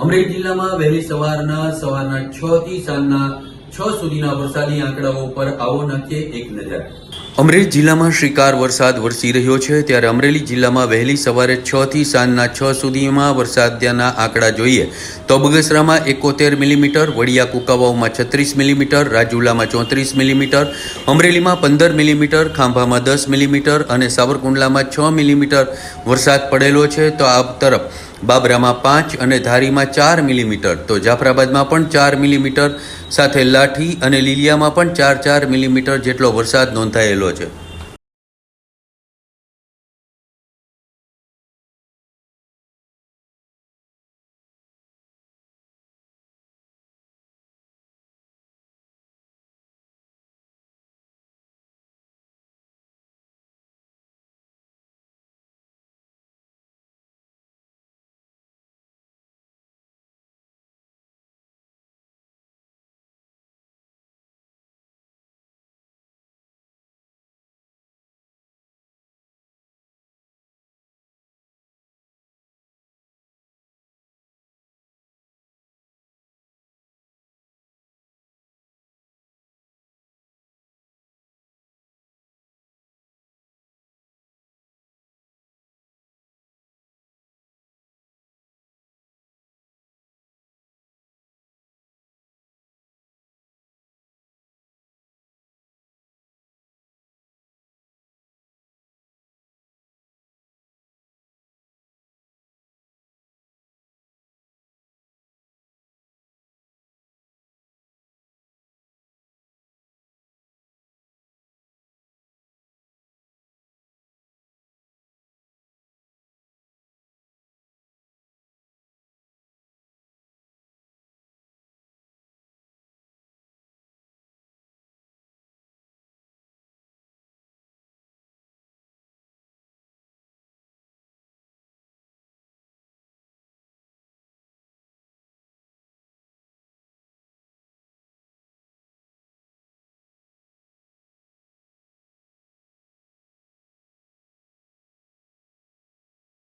અમરેલી જિલ્લામાં વહેલી સવારના સવારના છ થી સાંજના છ સુધીના વરસાદી આંકડાઓ પર આવો નાખીએ એક નજર. અમરેલી જિલ્લામાં શ્રીકાર વરસાદ વરસી રહ્યો છે, ત્યારે અમરેલી જિલ્લામાં વહેલી સવારે છ થી સાંજના છ સુધીમાં વરસાદના આંકડા જોઈએ. તો બગસરામાં એકોતેર મિલીમીટર, વડિયા કુકાવાઓમાં છત્રીસ મિલીમીટર, રાજુલામાં ચોત્રીસ મિલીમીટર, અમરેલીમાં પંદર મિલીમીટર, ખાંભામાં દસ મિલીમીટર અને સાવરકુંડલામાં છ મિલીમીટર વરસાદ પડેલો છે. તો આ તરફ બાબરામાં પાંચ અને ધારીમાં ચાર મિલીમીટર, તો જાફરાબાદમાં પણ ચાર મિલીમીટર, સાથે લાઠી અને લીલિયામાં પણ ચાર ચાર મિલીમીટર જેટલો વરસાદ નોંધાયેલો છે.